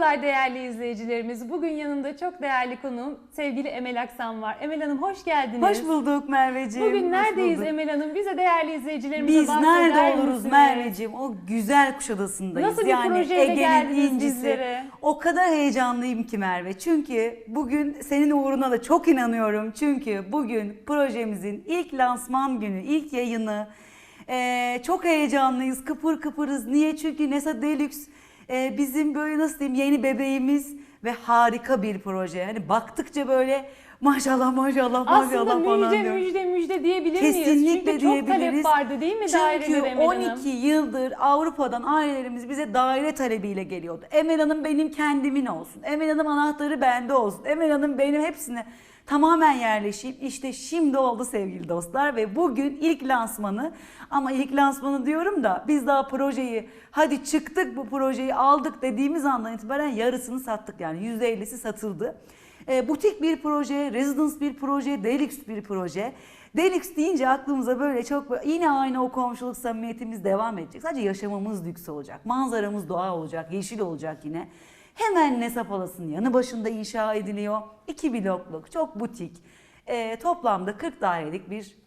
Merhabalar değerli izleyicilerimiz. Bugün yanımda çok değerli konuğum sevgili Emel Aksan var. Emel Hanım hoş geldiniz. Hoş bulduk Merveciğim. Bugün hoş neredeyiz bulduk. Emel Hanım? Bize değerli izleyicilerimize Biz nerede oluruz misiniz? Merveciğim? O güzel Kuşadası'ndayız. Nasıl bir yani projeyle geldiniz incisi. bizlere? O kadar heyecanlıyım ki Merve. Çünkü bugün senin uğruna da çok inanıyorum. Çünkü bugün projemizin ilk lansman günü, ilk yayını. Ee, çok heyecanlıyız, kıpır kıpırız. Niye? Çünkü Nesa Deluxe e, bizim böyle nasıl diyeyim yeni bebeğimiz ve harika bir proje. Hani baktıkça böyle maşallah maşallah maşallah Aslında falan müjde diyorum. müjde müjde diyebilir miyiz? Kesinlikle Çünkü çok talep diyebiliriz. vardı değil mi Çünkü dairelere Emel 12 Hanım? yıldır Avrupa'dan ailelerimiz bize daire talebiyle geliyordu. Emel Hanım benim kendimin olsun. Emel Hanım anahtarı bende olsun. Emel Hanım benim hepsine tamamen yerleşeyim. İşte şimdi oldu sevgili dostlar ve bugün ilk lansmanı ama ilk lansmanı diyorum da biz daha projeyi hadi çıktık bu projeyi aldık dediğimiz andan itibaren yarısını sattık yani %50'si satıldı. E, butik bir proje, residence bir proje, deluxe bir proje. Deluxe deyince aklımıza böyle çok yine aynı o komşuluk samimiyetimiz devam edecek. Sadece yaşamımız lüks olacak. Manzaramız doğa olacak, yeşil olacak yine. Hemen Nesa Palas'ın yanı başında inşa ediliyor. İki blokluk, çok butik. E, toplamda 40 dairelik bir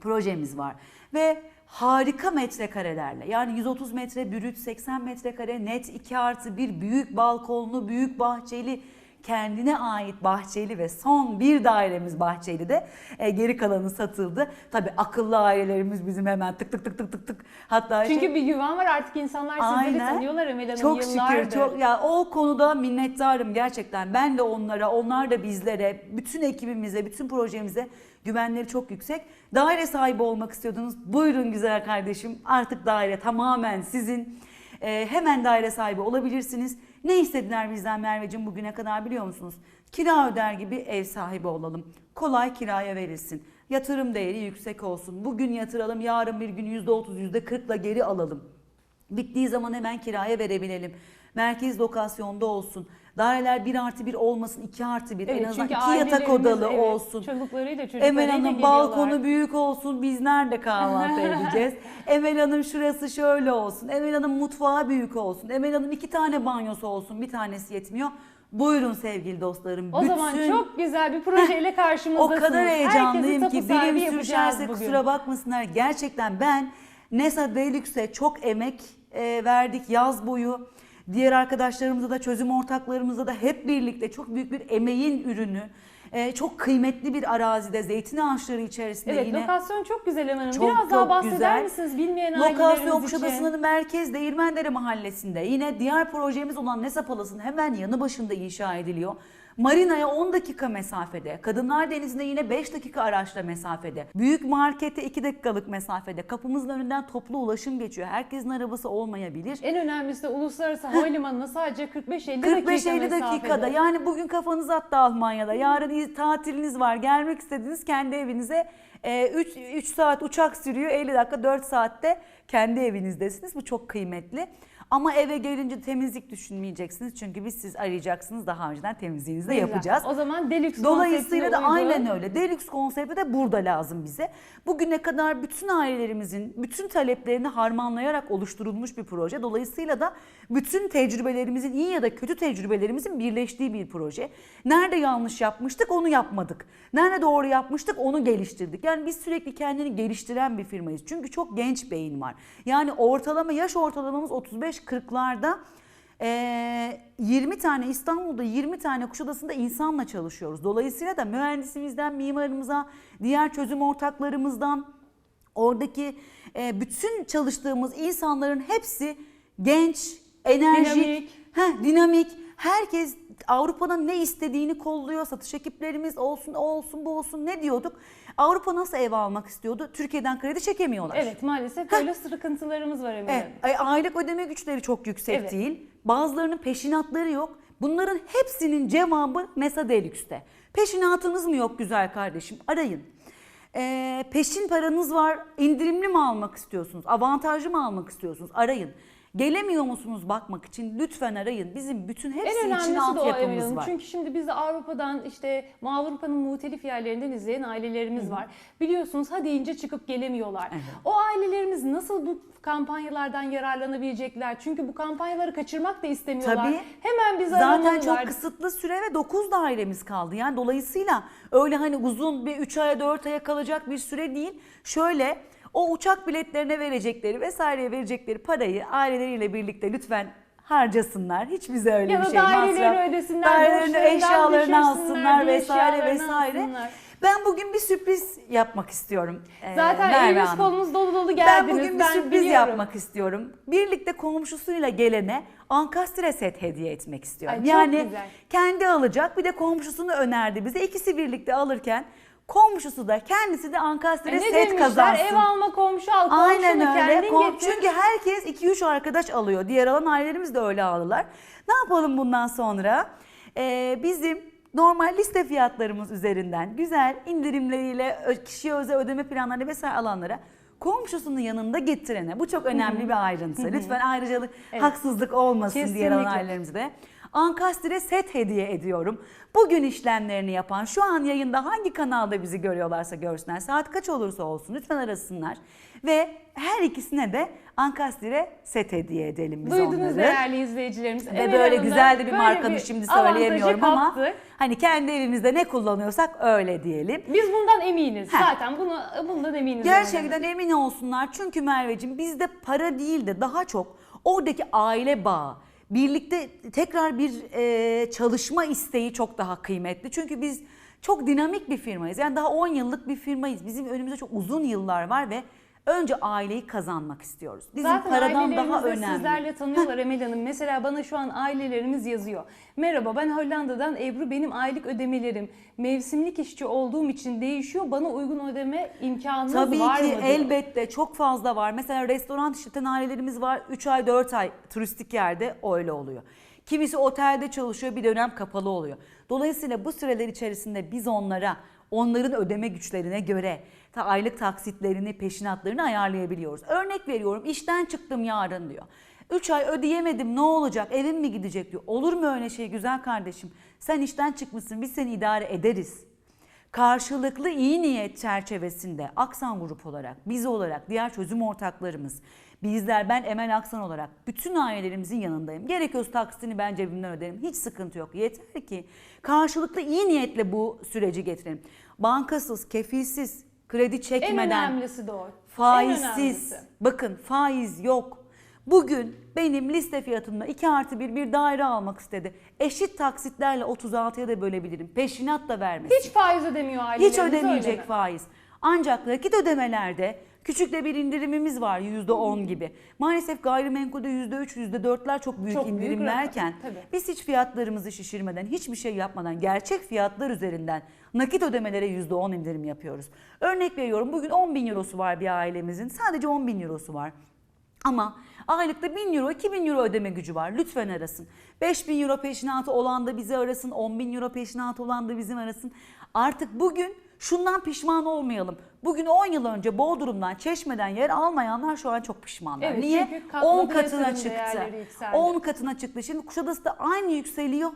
projemiz var. Ve harika metrekarelerle yani 130 metre brüt 80 metrekare net 2 artı bir büyük balkonlu büyük bahçeli kendine ait bahçeli ve son bir dairemiz bahçeli de e, geri kalanı satıldı. Tabi akıllı ailelerimiz bizim hemen tık tık tık tık tık tık hatta şey- Çünkü bir güven var artık insanlar sizleri tanıyorlar Emel Hanım çok yıllardır. şükür çok ya o konuda minnettarım gerçekten. Ben de onlara, onlar da bizlere, bütün ekibimize, bütün projemize güvenleri çok yüksek. Daire sahibi olmak istiyordunuz. Buyurun güzel kardeşim. Artık daire tamamen sizin. Ee, hemen daire sahibi olabilirsiniz. Ne istediler bizden Merveciğim bugüne kadar biliyor musunuz? Kira öder gibi ev sahibi olalım. Kolay kiraya verilsin. Yatırım değeri yüksek olsun. Bugün yatıralım, yarın bir gün %30, %40'la geri alalım. Bittiği zaman hemen kiraya verebilelim. Merkez lokasyonda olsun. Daireler 1 artı 1 olmasın 2 artı 1 en Evet, azından çünkü 2 yatak odalı evet, olsun. Çocuklarıyla çocuklarıyla Emel Hanım balkonu büyük olsun biz nerede kahvaltı edeceğiz? Emel Hanım şurası şöyle olsun. Emel Hanım mutfağı büyük olsun. Emel Hanım iki tane banyosu olsun bir tanesi yetmiyor. Buyurun sevgili dostlarım. O zaman çok güzel bir projeyle o karşımızdasınız. kadar heyecanlıyım ki dilim sürçerse kusura bakmasınlar. Gerçekten ben Nesa Deluxe'e çok emek e, verdik yaz boyu. Diğer arkadaşlarımıza da çözüm ortaklarımıza da hep birlikte çok büyük bir emeğin ürünü. e, çok kıymetli bir arazide zeytin ağaçları içerisinde Evet yine. lokasyon çok güzel Hanım. Çok, Biraz daha bahseder güzel. misiniz bilmeyen Lokasyon ailelerimiz için? Kuşadası'nın merkez Değirmendere mahallesinde. Yine diğer projemiz olan Nesa Palas'ın hemen yanı başında inşa ediliyor. Marina'ya 10 dakika mesafede, Kadınlar Denizi'ne yine 5 dakika araçla mesafede, büyük markete 2 dakikalık mesafede, kapımızın önünden toplu ulaşım geçiyor. Herkesin arabası olmayabilir. En önemlisi de uluslararası havalimanına sadece 45-50 dakika 45-50 dakikada mesafede. yani bugün kafanız attı Almanya'da yarın iz- tatiliniz var gelmek istediğiniz kendi evinize 3, 3 saat uçak sürüyor 50 dakika 4 saatte kendi evinizdesiniz bu çok kıymetli. Ama eve gelince temizlik düşünmeyeceksiniz çünkü biz siz arayacaksınız daha önceden temizliğinizi de Güzel. yapacağız. O zaman deluxe Dolayısıyla da uygun. aynen öyle. Deluxe konsepti de burada lazım bize. Bugüne kadar bütün ailelerimizin bütün taleplerini harmanlayarak oluşturulmuş bir proje. Dolayısıyla da bütün tecrübelerimizin iyi ya da kötü tecrübelerimizin birleştiği bir proje. Nerede yanlış yapmıştık onu yapmadık. Nerede doğru yapmıştık onu geliştirdik. Yani biz sürekli kendini geliştiren bir firmayız. Çünkü çok genç beyin var. Yani ortalama yaş ortalamamız 35-40'larda. Ee, 20 tane İstanbul'da 20 tane Kuşadası'nda insanla çalışıyoruz. Dolayısıyla da mühendisimizden mimarımıza, diğer çözüm ortaklarımızdan oradaki e, bütün çalıştığımız insanların hepsi genç, enerjik, Dinamik. heh, dinamik. Herkes Avrupa'nın ne istediğini kolluyor. Satış ekiplerimiz olsun, o olsun, bu olsun ne diyorduk? Avrupa nasıl ev almak istiyordu? Türkiye'den kredi çekemiyorlar. Evet maalesef böyle sıkıntılarımız var Evet, Hanım. ay- aylık ödeme güçleri çok yüksek Evet. değil. Bazılarının peşinatları yok. Bunların hepsinin cevabı Mesa Deluxe'te. Peşinatınız mı yok güzel kardeşim? Arayın. Ee, peşin paranız var, indirimli mi almak istiyorsunuz? Avantajlı mı almak istiyorsunuz? Arayın. Gelemiyor musunuz bakmak için lütfen arayın. Bizim bütün hepsi En için önemlisi de o altyapımız Hanım. var. Çünkü şimdi biz de Avrupa'dan işte Avrupa'nın muhtelif yerlerinden izleyen ailelerimiz var. Biliyorsunuz ha deyince çıkıp gelemiyorlar. O ailelerimiz nasıl bu kampanyalardan yararlanabilecekler? Çünkü bu kampanyaları kaçırmak da istemiyorlar. Tabii. Hemen bizi Zaten aramalılar. çok kısıtlı süre ve 9 dairemiz kaldı. Yani dolayısıyla öyle hani uzun bir 3 aya 4 aya kalacak bir süre değil. Şöyle o uçak biletlerine verecekleri vesaireye verecekleri parayı aileleriyle birlikte lütfen harcasınlar. Hiç bize öyle Ya bir şey masraf. ödesinler, Dairelerini, eşyalarını alsınlar vesaire vesaire. alsınlar. Ben bugün bir sürpriz yapmak istiyorum. ee, Zaten Merve eliniz Hanım. kolunuz dolu dolu Ben geldiniz. bugün bir sürpriz biliyorum. yapmak istiyorum. Birlikte komşusuyla gelene ankastre set hediye etmek istiyorum. Ay, yani güzel. kendi alacak bir de komşusunu önerdi bize. İkisi birlikte alırken komşusu da kendisi de ankastre E set demişler? kazansın. Ev alma komşu al. Aynen komşunu öyle. kendin Kom- getir. Çünkü herkes 2-3 arkadaş alıyor. Diğer alan ailelerimiz de öyle aldılar. Ne yapalım bundan sonra? Ee, bizim normal liste fiyatlarımız üzerinden güzel indirimleriyle kişiye özel ödeme planları vesaire alanlara komşusunun yanında getirene. Bu çok önemli bir ayrıntı. Lütfen ayrıcalık, Evet. haksızlık olmasın diğer alan Kesinlikle. ailelerimize de. Ankastre set hediye ediyorum. Bugün işlemlerini yapan şu an yayında hangi kanalda bizi görüyorlarsa görsünler. Saat kaç olursa olsun lütfen arasınlar. Ve her ikisine de Ankastre set hediye edelim biz Duydunuz onları. değerli izleyicilerimiz. Ve Emel böyle güzel de bir böyle markanı bir şimdi söyleyemiyorum ama kaptı. hani kendi evimizde ne kullanıyorsak öyle diyelim. Biz bundan eminiz. Heh. Zaten bunu bundan eminiz. Gerçekten emin olsunlar çünkü Merveciğim bizde para değil de daha çok oradaki aile bağı, birlikte tekrar bir e, çalışma isteği çok daha kıymetli. Çünkü biz çok dinamik bir firmayız. Yani daha 10 yıllık bir firmayız. Bizim önümüzde çok uzun yıllar var ve önce aileyi kazanmak istiyoruz. Bizim Zaten paradan daha önemli. sizlerle tanıyorlar Emel Hanım. Mesela bana şu an ailelerimiz yazıyor. Merhaba ben Hollanda'dan Ebru benim aylık ödemelerim mevsimlik işçi olduğum için değişiyor. Bana uygun ödeme imkanınız Tabii var ki mı? diyor. elbette çok fazla var. Mesela restoran işleten ailelerimiz var. 3 ay 4 ay turistik yerde öyle oluyor. Kimisi otelde çalışıyor bir dönem kapalı oluyor. Dolayısıyla bu süreler içerisinde biz onlara onların ödeme güçlerine göre ta aylık taksitlerini, peşinatlarını ayarlayabiliyoruz. Örnek veriyorum işten çıktım yarın diyor. 3 ay ödeyemedim ne olacak evim mi gidecek diyor. Olur mu öyle şey güzel kardeşim? Sen işten çıkmışsın biz seni idare ederiz karşılıklı iyi niyet çerçevesinde Aksan Grup olarak, biz olarak, diğer çözüm ortaklarımız, bizler, ben Emel Aksan olarak bütün ailelerimizin yanındayım. Gerekiyorsa taksitini ben cebimden öderim. Hiç sıkıntı yok. Yeter ki karşılıklı iyi niyetle bu süreci getirelim. Bankasız, kefilsiz, kredi En çekmeden, önemlisi de o. En faizsiz. Bakın faiz yok. Bugün benim liste fiyatımda 2 artı 1 bir daire almak istedi. Eşit taksitlerle 36'ya da bölebilirim. Peşinat da vermesin. Hiç faiz ödemiyor ailelerimiz Hiç ödemeyecek faiz. Ancak nakit ödemelerde küçük de bir indirimimiz var %10 gibi. Maalesef gayrimenkulde %3, %4'ler çok büyük Çok büyük indirimlerken rakam, tabii. biz hiç fiyatlarımızı şişirmeden, hiçbir şey yapmadan gerçek fiyatlar üzerinden nakit ödemelere %10 indirim yapıyoruz. Örnek veriyorum bugün 10 bin eurosu var bir ailemizin. Sadece 10 bin eurosu var. Ama aylıkta 1000 euro, 2000 euro ödeme gücü var. Lütfen arasın. 5000 euro peşinatı olan da bizi arasın. 10 bin euro peşinatı olan da bizim arasın. Artık bugün şundan pişman olmayalım. Bugün 10 yıl önce Bodrum'dan, Çeşme'den yer almayanlar şu an çok pişmanlar. Evet, Niye? çünkü katladı 10 katına çıktı. değerleri yükseldi. 10 katına çıktı. Şimdi Kuşadası da aynı yükseliyor.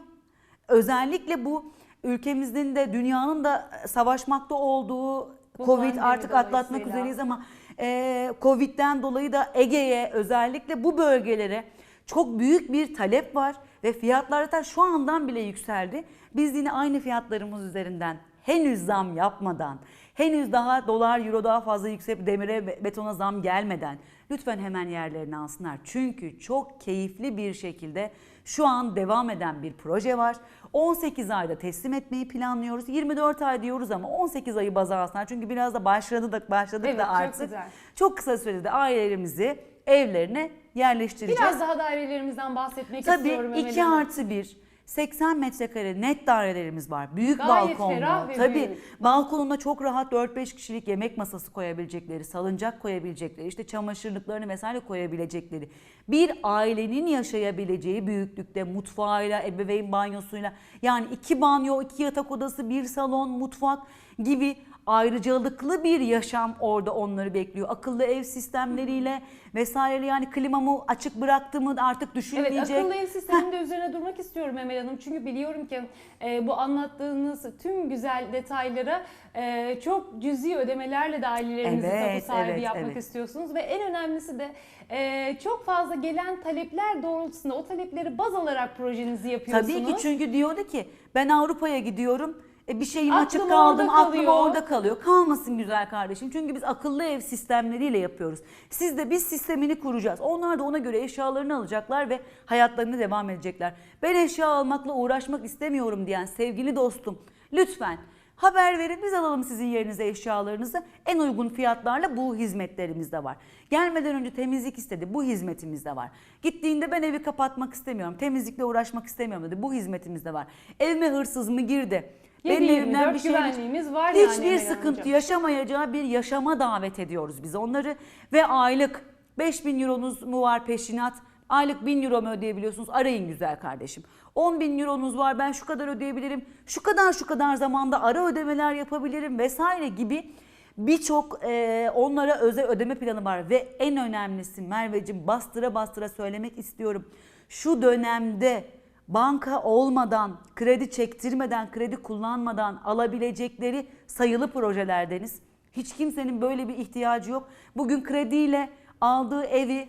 Özellikle bu ülkemizin de dünyanın da savaşmakta olduğu Bu Covid artık atlatmak üzereyiz ama e, Covid'den dolayı da Ege'ye özellikle bu bölgelere çok büyük bir talep var ve fiyatlar zaten şu andan bile yükseldi. Biz yine aynı fiyatlarımız üzerinden henüz zam yapmadan, henüz daha dolar euro daha fazla yükselip demire be- betona zam gelmeden lütfen hemen yerlerini alsınlar. Çünkü çok keyifli bir şekilde şu an devam eden bir proje var. 18 ayda teslim etmeyi planlıyoruz. 24 ay diyoruz ama 18 ayı baza alsınlar. Çünkü biraz da başladı da başladık Evet, da çok artık. güzel. Çok kısa sürede ailelerimizi evlerine yerleştireceğiz. Biraz daha dairelerimizden bahsetmek Tabii istiyorum Emel 2 Hanım. artı 1 80 metrekare net dairelerimiz var. Büyük Gayet balkonlu. ve Tabii büyük. balkonuna çok rahat 4-5 kişilik yemek masası koyabilecekleri, salıncak koyabilecekleri, işte çamaşırlıklarını vesaire koyabilecekleri. Bir ailenin yaşayabileceği büyüklükte mutfağıyla, ebeveyn banyosuyla yani iki banyo, iki yatak odası, bir salon, mutfak gibi ayrıcalıklı bir yaşam orada onları bekliyor. Akıllı ev sistemleriyle vesaire yani klimamı açık bıraktığımı artık Evet düşünmeyecek. akıllı ev sisteminde üzerine durmak istiyorum Emel Hanım. Çünkü biliyorum ki e, bu anlattığınız tüm güzel detaylara e, çok cüzi ödemelerle de ailelerinizi Evet, tapu sahibi evet, yapmak evet. istiyorsunuz. Ve en önemlisi de e, çok fazla gelen talepler doğrultusunda o talepleri baz alarak projenizi yapıyorsunuz. Tabii ki çünkü diyordu ki ben Avrupa'ya gidiyorum. E bir şeyim Aklım açık kaldım, orada aklım kalıyor. orada kalıyor. Kalmasın güzel kardeşim. Çünkü biz akıllı ev sistemleriyle yapıyoruz. Siz de biz sistemini kuracağız. Onlar da ona göre eşyalarını alacaklar ve hayatlarını devam edecekler. Ben eşya almakla uğraşmak istemiyorum diyen sevgili dostum lütfen haber verin biz alalım sizin yerinize eşyalarınızı. En uygun fiyatlarla bu hizmetlerimiz de var. Gelmeden önce temizlik istedi. Bu hizmetimiz de var. Gittiğinde ben evi kapatmak istemiyorum. Temizlikle uğraşmak istemiyorum dedi. Bu hizmetimiz de var. Evime hırsız mı girdi? Benim 7/24 evimden bir şey güvenliğimiz var yani Hiçbir sıkıntı Hanımcığım. yaşamayacağı bir yaşama davet ediyoruz biz onları. Ve aylık 5000 euronuz mu var peşinat? Aylık 1000 euro mu ödeyebiliyorsunuz? Arayın güzel kardeşim. 10 bin euronuz var ben şu kadar ödeyebilirim. Şu kadar şu kadar zamanda ara ödemeler yapabilirim vesaire gibi birçok e, onlara özel ödeme planı var. Ve en önemlisi Merveciğim bastıra bastıra söylemek istiyorum. Şu dönemde banka olmadan, kredi çektirmeden, kredi kullanmadan alabilecekleri sayılı projelerdeniz. Hiç kimsenin böyle bir ihtiyacı yok. Bugün krediyle aldığı evi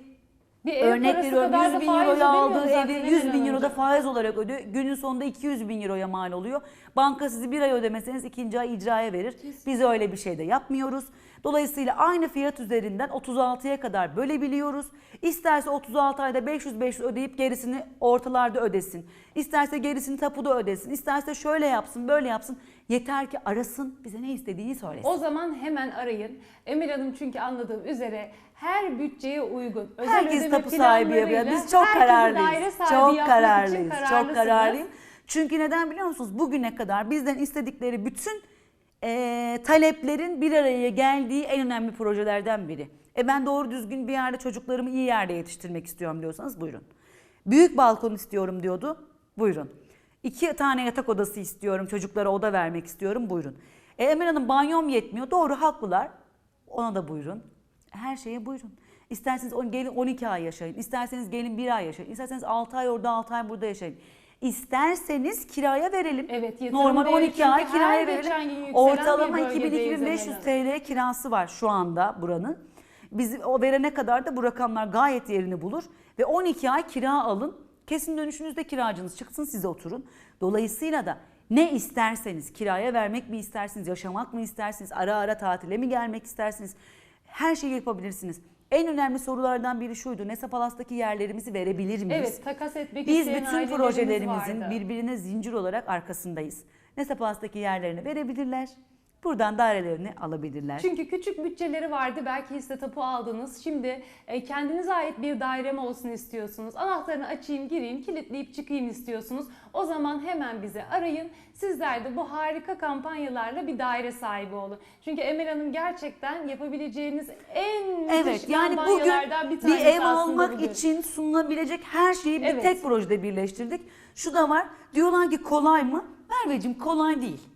bir ev Örnek parası veriyorum kadar 100 da bin euroya aldığı evi Emel 100 bin euro da faiz olarak ödüyor. Günün sonunda 200 bin euroya mal oluyor. Banka sizi bir ay ödemeseniz ikinci ay icraya verir. Biz öyle bir şey de yapmıyoruz. Dolayısıyla aynı fiyat üzerinden 36'ya kadar bölebiliyoruz. İsterse 36 ayda 500-500 ödeyip gerisini ortalarda ödesin. İsterse gerisini tapuda ödesin. İsterse şöyle yapsın böyle yapsın. Yeter ki arasın bize ne istediğini söylesin. O zaman hemen arayın. Emel Hanım çünkü anladığım üzere her bütçeye uygun. Özel Herkes tapu sahibi yapıyor. Biz çok kararlıyız. Çok kararlıyız. Çok kararlıyım. Çünkü neden biliyor musunuz? Bugüne kadar bizden istedikleri bütün eee, taleplerin bir araya geldiği en önemli projelerden biri. E ben doğru düzgün bir yerde çocuklarımı iyi yerde yetiştirmek istiyorum diyorsanız buyurun. Büyük balkon istiyorum diyordu. Buyurun. İki tane yatak odası istiyorum. Çocuklara oda vermek istiyorum. Buyurun. E Emel Hanım banyom yetmiyor. Doğru haklılar. Ona da buyurun. Her şeye buyurun. İsterseniz gelin 12 ay yaşayın. İsterseniz gelin 1 ay yaşayın. İsterseniz 6 ay orada 6 ay burada yaşayın. İsterseniz kiraya verelim. Evet, yatırım Normal değeri 12 çünkü ay her kiraya geçen gün verelim. yükselen Ortalama bir bölgedeyiz 2000-2500 Emel TL kirası var şu anda buranın. Biz o verene kadar da bu rakamlar gayet yerini bulur. Ve 12 ay kira alın. Kesin dönüşünüzde kiracınız çıksın size oturun. Dolayısıyla da ne isterseniz kiraya vermek mi istersiniz, yaşamak mı istersiniz, ara ara tatile mi gelmek istersiniz her şeyi yapabilirsiniz. En önemli sorulardan biri şuydu. Nesa Palas'taki yerlerimizi verebilir miyiz? Evet takas etmek Biz isteyen bütün projelerimizin vardı. birbirine zincir olarak arkasındayız. Nesa Palas'taki yerlerini verebilirler. Buradan dairelerini alabilirler. Çünkü küçük bütçeleri vardı. Belki hisse tapu aldınız. Şimdi e, kendinize ait bir dairem olsun istiyorsunuz. Anahtarını açayım, gireyim, kilitleyip çıkayım istiyorsunuz. O zaman hemen bizi arayın. Sizler de bu harika kampanyalarla bir daire sahibi olun. Çünkü Emel Hanım gerçekten yapabileceğiniz en Evet yani bugün bir bir, ev almak bugün. için sunulabilecek her şeyi bir Evet. tek projede birleştirdik. Şu da var diyorlar ki kolay mı? Merveciğim kolay değil.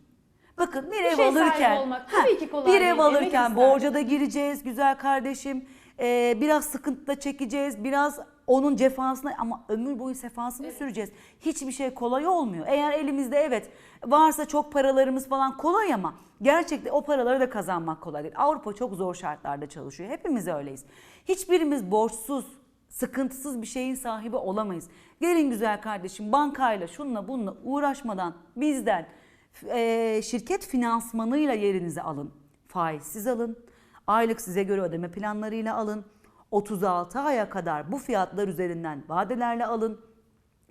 Bakın bir, ev şey alırken olmak tabii ki kolay bir ev alırken borca da gireceğiz güzel kardeşim. Ee, biraz sıkıntı da çekeceğiz. Biraz onun cefasını ama ömür boyu sefasını süreceğiz. Hiçbir şey kolay olmuyor. Eğer elimizde evet varsa çok paralarımız falan kolay ama gerçekten o paraları da kazanmak kolay değil. Avrupa çok zor şartlarda çalışıyor. Hepimiz öyleyiz. Hiçbirimiz borçsuz, sıkıntısız bir şeyin sahibi olamayız. Gelin güzel kardeşim bankayla şunla bununla uğraşmadan bizden şirket finansmanıyla yerinizi alın. Faizsiz alın. Aylık size göre ödeme planlarıyla alın. 36 aya kadar bu fiyatlar üzerinden vadelerle alın.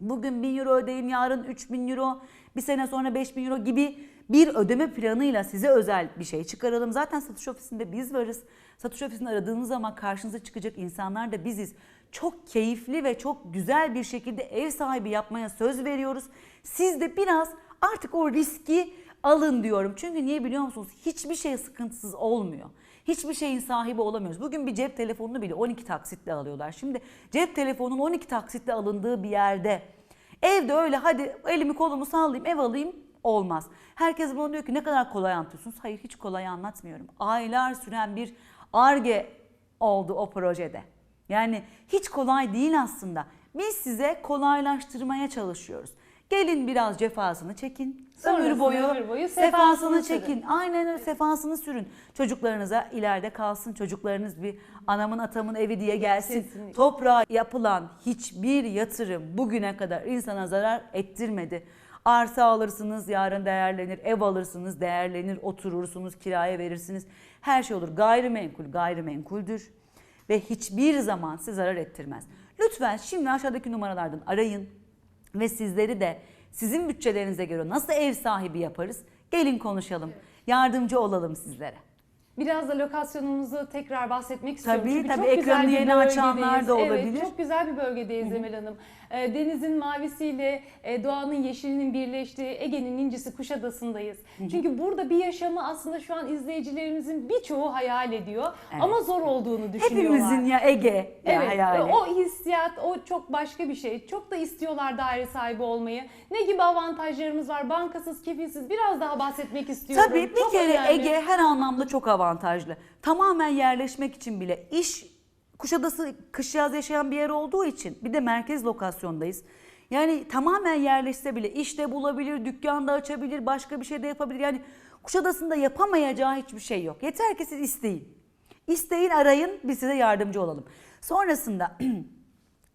Bugün 1000 euro ödeyin, yarın 3000 euro, bir sene sonra 5000 euro gibi bir ödeme planıyla size özel bir şey çıkaralım. Zaten satış ofisinde biz varız. Satış ofisini aradığınız zaman karşınıza çıkacak insanlar da biziz. Çok keyifli ve çok güzel bir şekilde ev sahibi yapmaya söz veriyoruz. Siz de biraz artık o riski alın diyorum. Çünkü niye biliyor musunuz? Hiçbir şey sıkıntısız olmuyor. Hiçbir şeyin sahibi olamıyoruz. Bugün bir cep telefonunu bile 12 taksitle alıyorlar. Şimdi cep telefonunun 12 taksitle alındığı bir yerde evde öyle hadi elimi kolumu sallayayım ev alayım olmaz. Herkes bana diyor ki ne kadar kolay anlatıyorsunuz. Hayır hiç kolay anlatmıyorum. Aylar süren bir arge oldu o projede. Yani hiç kolay değil aslında. Biz size kolaylaştırmaya çalışıyoruz. Gelin biraz cefasını çekin. Sonrasında ömür boyu, ömür boyu sefasını sefasını sürün. çekin. Aynen öyle sefasını sürün. Çocuklarınıza ileride kalsın. Çocuklarınız bir anamın atamın evi diye gelsin. Kesinlikle. Toprağa yapılan hiçbir yatırım bugüne kadar insana zarar ettirmedi. Arsa alırsınız yarın değerlenir, ev alırsınız değerlenir, oturursunuz, kiraya verirsiniz. Her şey olur. Gayrimenkul gayrimenkuldür ve hiçbir zaman size zarar ettirmez. Lütfen şimdi aşağıdaki numaralardan arayın ve sizleri de sizin bütçelerinize göre nasıl ev sahibi yaparız? Gelin konuşalım. Yardımcı olalım sizlere. Biraz da lokasyonumuzu tekrar bahsetmek istiyorum. Tabii, Çünkü tabii. çok güzel Ekranı bir yeni açanlar bölgedeyiz. da olabilir. Evet, çok güzel bir bölgedeyiz Emel Hanım. Ee, Denizin mavisiyle e, doğanın yeşilinin birleştiği Ege'nin incisi Kuşadası'ndayız. Çünkü burada bir yaşamı aslında şu an izleyicilerimizin birçoğu hayal ediyor. Evet. Ama zor olduğunu düşünüyorlar. Hepimizin ya Ege ya Evet, hayali. o hissiyat, o çok başka bir şey. Çok da istiyorlar daire sahibi olmayı. Ne gibi avantajlarımız var? Bankasız, kefilsiz biraz daha bahsetmek istiyorum. Tabii bir Çok kere önemli. Ege her anlamda çok avantajlı. Tamamen yerleşmek için bile iş Kuşadası kış yaz yaşayan bir yer olduğu için bir de merkez lokasyondayız. Yani tamamen yerleşse bile işte bulabilir, dükkanda açabilir, başka bir şey de yapabilir. Yani Kuşadası'nda yapamayacağı hiçbir şey yok. Yeter ki siz isteyin. İsteyin arayın biz size yardımcı olalım. Sonrasında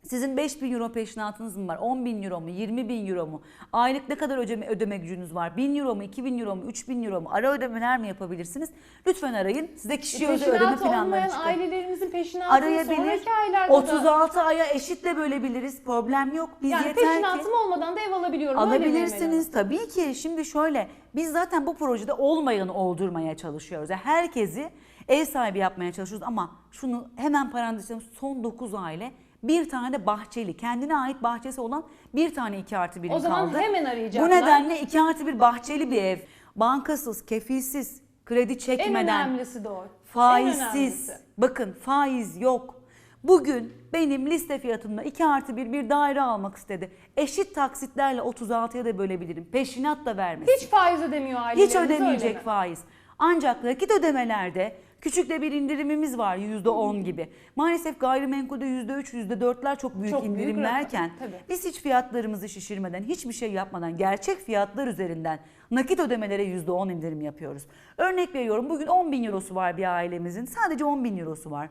Sizin 5 bin euro peşinatınız mı var? 10 bin euro mu? 20 bin euro mu? Aylık ne kadar ödeme, ödeme gücünüz var? 1000 euro mu? 2000 euro mu? 3000 euro mu? Ara ödemeler mi yapabilirsiniz? Lütfen arayın. Size kişi özel ödeme Peşinatı planları olmayan çıkıyor. ailelerimizin peşinatını Arayabilir. sonraki aylarda da... 36 aya eşitle bölebiliriz. Problem yok. Biz Yani yeter ki peşinatım olmadan da ev alabiliyorum. öyle mi Emel Hanım? alabilirsiniz. Tabii ki. Şimdi şöyle biz zaten bu projede olmayanı oldurmaya çalışıyoruz. Yani herkesi ev sahibi yapmaya çalışıyoruz ama şunu hemen parantez içelim. Son 9 aile bir tane bahçeli, kendine ait bahçesi olan bir tane 2 artı 1 O zaman kaldı. hemen arayacaklar. Bu nedenle 2 artı 1 bahçeli bir ev. Bankasız, kefilsiz, kredi En çekmeden, önemlisi de o. En faizsiz. Bakın faiz yok. Bugün benim liste fiyatımda 2 artı 1 bir daire almak istedi. Eşit taksitlerle 36'ya da bölebilirim. Peşinat da vermesin. Hiç faiz ödemiyor ailelerimiz Hiç ödemeyecek faiz. Ancak nakit ödemelerde küçük de bir indirimimiz var %10 gibi. Maalesef gayrimenkulde %3, %4'ler çok büyük Çok büyük indirimlerken tabii. biz hiç fiyatlarımızı şişirmeden, hiçbir şey yapmadan gerçek fiyatlar üzerinden nakit ödemelere %10 indirim yapıyoruz. Örnek veriyorum bugün 10 bin eurosu var bir ailemizin. Sadece 10 bin eurosu var.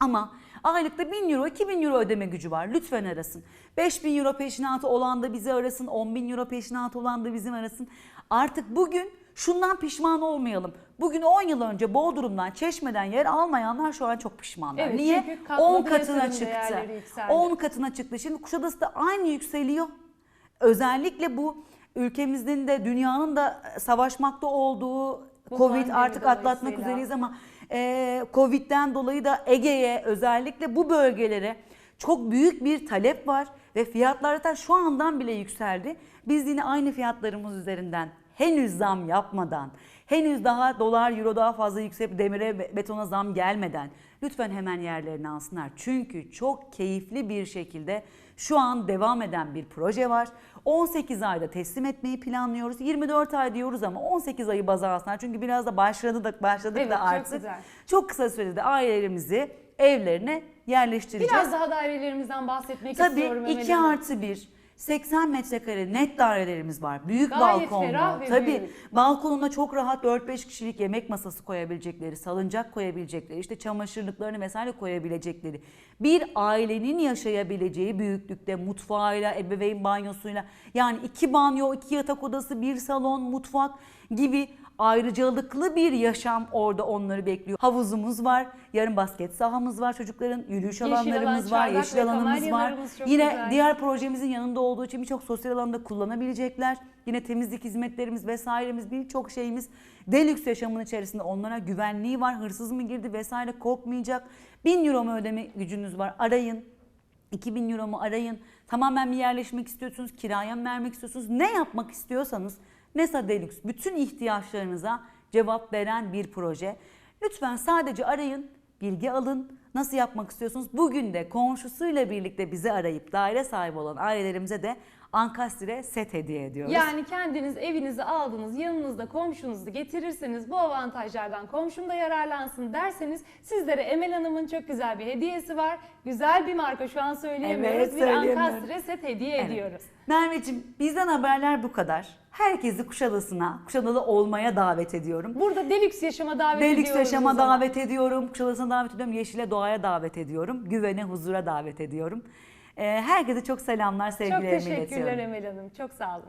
Ama aylıkta 1000 euro, 2000 euro ödeme gücü var. Lütfen arasın. 5000 euro peşinatı olan da bizi arasın. 10 bin euro peşinatı olan da bizim arasın. Artık bugün şundan pişman olmayalım. Bugün 10 yıl önce Bodrum'dan, Çeşme'den yer almayanlar şu an çok pişmanlar. Evet, Niye? çünkü katladı 10 katına çıktı. değerleri yükseldi. 10 katına çıktı. Şimdi Kuşadası da aynı yükseliyor. Özellikle bu ülkemizin de dünyanın da savaşmakta olduğu Bu Covid artık atlatmak üzereyiz ama e, Covid'den dolayı da Ege'ye özellikle bu bölgelere çok büyük bir talep var ve fiyatlar zaten şu andan bile yükseldi. Biz yine aynı fiyatlarımız üzerinden henüz zam yapmadan, henüz daha dolar euro daha fazla yükselip demire betona zam gelmeden lütfen hemen yerlerini alsınlar. Çünkü çok keyifli bir şekilde şu an devam eden bir proje var. 18 ayda teslim etmeyi planlıyoruz. 24 ay diyoruz ama 18 ayı baza alsınlar. Çünkü biraz da başladı da başladık Evet, da çok artık. güzel. Çok kısa sürede ailelerimizi evlerine yerleştireceğiz. Biraz daha dairelerimizden bahsetmek Tabii istiyorum Emel 2 Hanım. artı 1 80 metrekare net dairelerimiz var. Büyük Gayet balkonlu. ferah ve Tabii büyük. balkonuna çok rahat 4-5 kişilik yemek masası koyabilecekleri, salıncak koyabilecekleri, işte çamaşırlıklarını vesaire koyabilecekleri. Bir ailenin yaşayabileceği büyüklükte mutfağıyla, ebeveyn banyosuyla yani iki banyo, iki yatak odası, bir salon, mutfak gibi ayrıcalıklı bir yaşam orada onları bekliyor. Havuzumuz var, yarın basket sahamız var çocukların, yürüyüş Yeşil alanlarımız alan, var, yeşil alanımız var. Yine güzel. diğer projemizin yanında olduğu için birçok sosyal alanda kullanabilecekler. Yine temizlik hizmetlerimiz vesairemiz birçok şeyimiz deluxe yaşamın içerisinde onlara güvenliği var. Hırsız mı girdi vesaire korkmayacak. 1000 euro mu ödeme gücünüz var arayın. 2000 euro mu arayın. Tamamen mi yerleşmek istiyorsunuz? Kiraya mı vermek istiyorsunuz? Ne yapmak istiyorsanız Nesa Deluxe bütün ihtiyaçlarınıza cevap veren bir proje. Lütfen sadece arayın. bilgi alın. Nasıl yapmak istiyorsunuz? Bugün de komşusuyla birlikte bizi arayıp daire sahibi olan ailelerimize de Ankastre set hediye ediyoruz. Yani kendiniz evinizi aldınız, yanınızda komşunuzu getirirseniz bu avantajlardan komşum da yararlansın derseniz sizlere Emel Hanım'ın çok güzel bir hediyesi var. Güzel bir marka şu an söyleyemiyoruz. Evet, bir söyleyemiyorum. Ankastre set hediye Evet. ediyoruz. Merveciğim bizden haberler bu kadar. Herkesi Kuşadası'na, Kuşadalı olmaya davet ediyorum. Burada Deluxe Yaşam'a davet Delix ediyoruz. yaşama davet ediyorum. Kuşadası'na davet ediyorum. Yeşile doğaya davet ediyorum. Güvene, huzura davet ediyorum. Ee, herkese çok selamlar, Çok sevgilerimi teşekkürler iletiyorum. Emel Hanım. Çok sağ olun.